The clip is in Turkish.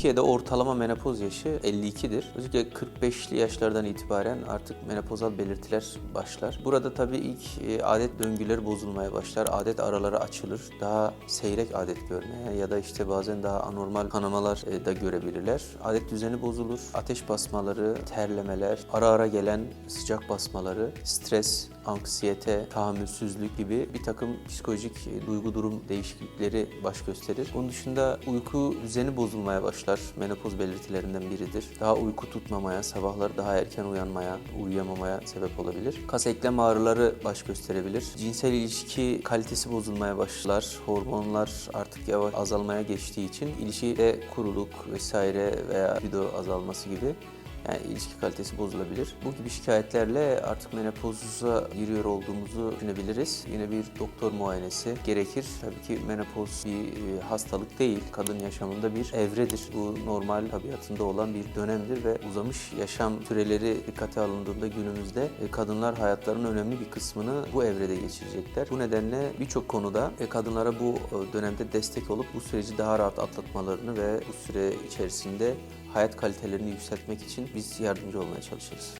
Türkiye'de ortalama menopoz yaşı 52'dir. Özellikle 45'li yaşlardan itibaren artık menopozal belirtiler başlar. Burada tabii ilk e, adet döngüleri bozulmaya başlar. Adet araları açılır. Daha seyrek adet görmeye ya da işte bazen daha anormal kanamalar e, da görebilirler. Adet düzeni bozulur. Ateş basmaları, terlemeler, ara ara gelen sıcak basmaları, stres, anksiyete, tahammülsüzlük gibi bir takım psikolojik e, duygu durum değişiklikleri baş gösterir. Bunun dışında uyku düzeni bozulmaya başlar. Menopoz belirtilerinden biridir. Daha uyku tutmamaya, sabahları daha erken uyanmaya, uyuyamamaya sebep olabilir. Kas eklem ağrıları baş gösterebilir. Cinsel ilişki kalitesi bozulmaya başlar. Hormonlar artık yavaş azalmaya geçtiği için ilişkide kuruluk vesaire veya libido azalması gibi yani ilişki kalitesi bozulabilir. Bu gibi şikayetlerle artık menopoza giriyor olduğumuzu düşünebiliriz. Yine bir doktor muayenesi gerekir. Tabii ki menopoz bir e, hastalık değil. Kadın yaşamında bir evredir. Bu normal tabiatında olan bir dönemdir ve uzamış yaşam süreleri dikkate alındığında günümüzde e, kadınlar hayatlarının önemli bir kısmını bu evrede geçirecekler. Bu nedenle birçok konuda e, kadınlara bu dönemde destek olup bu süreci daha rahat atlatmalarını ve bu süre içerisinde hayat kalitelerini yükseltmek için biz yardımcı olmaya çalışırız.